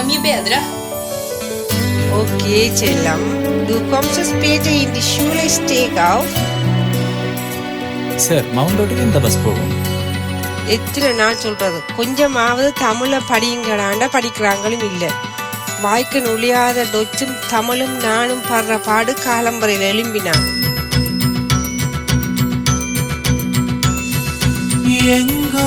Er mye bedre. Okay, செல்லம் Du kommst es später in ich steig auf. Sir mount ரோட்டுக்கு இந்த bus போகும் எத்தனை நாள் சொல்றது கொஞ்சமாவது தமிழை படியுங்கடாண்டா படிக்கிறாங்களும் இல்லை வாய்க்கு நுழையாத டொச்சும் தமிழும் நானும் படுற பாடு காலம்பரையில் எழும்பினான் எங்கோ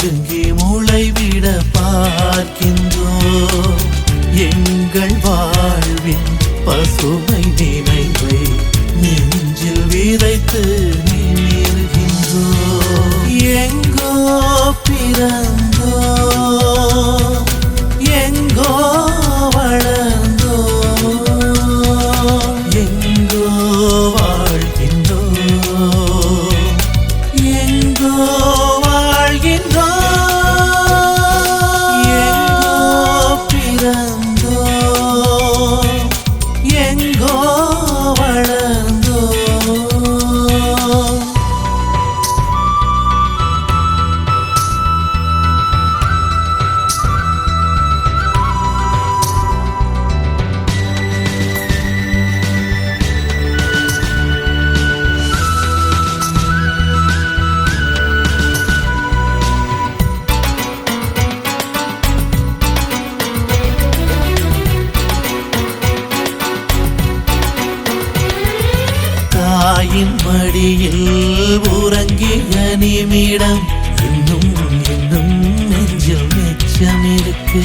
நெருங்கி முளைவிட பார்க்கின்றோம். எங்கள் வாழ்வின் பசுமை நீ தாயின் மடியில் உறங்கிய நிமிடம் இன்னும் இன்னும் நெஞ்சில் மிச்சம் இருக்கு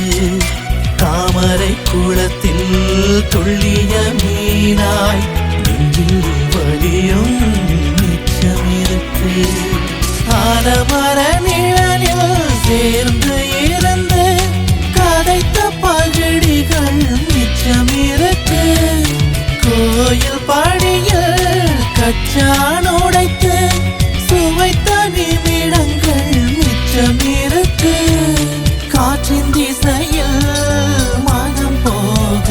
தாமரை குளத்தில் துள்ளிய மீனாய் நெஞ்சில் வலியும் மிச்சம் இருக்கு ஆலமர நிழலில் சேர்ந்து கச்சான் உடைத்து சுவைத்த நிமிடங்கள் மிச்சம் இருக்கு. காற்றின் திசையில் மனம் போக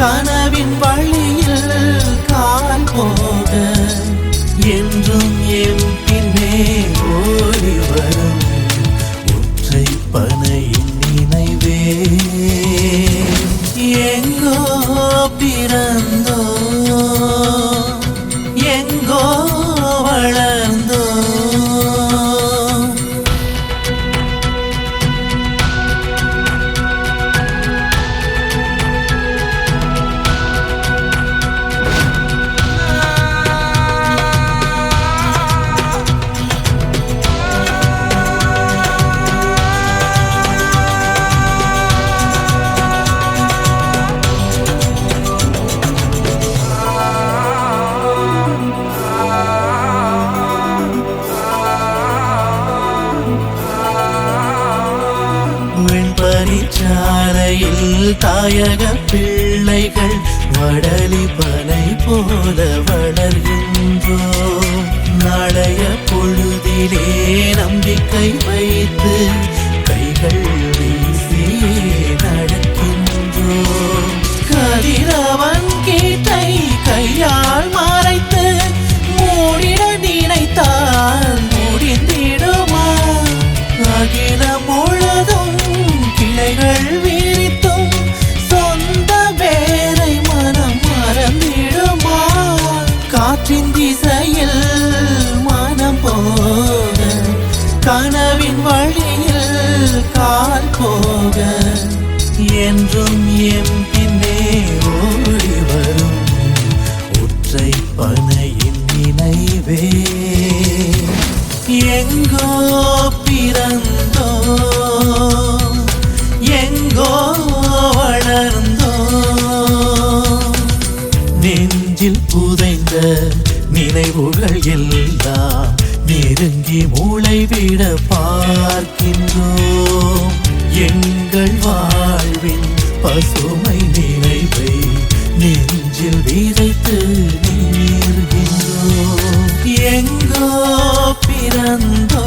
கனவின் வழியில் கால் போக என்றும் என் பின்னே ஓடி வரும் ஒற்றை பனை பனிச்சாலையில் தாயக பிள்ளைகள் வடலி பனை போல வளர்கின்றோ போக என்றும் எம் பின்னே ஓடி வரும். ஒற்றை பனையின் நினைவே. எங்கோ பிறந்தோ எங்கோ வளர்ந்தோ. நெஞ்சில் புதைந்த நினைவுகள் எல்லாம் நெருங்கி மூளைவிட பார்க்கின்றோம். எங்கள் வாழ்வின் பசுமை நினைவை நெஞ்சில் விதைத்து நீர்கின்றோ எங்கோ பிறந்தோ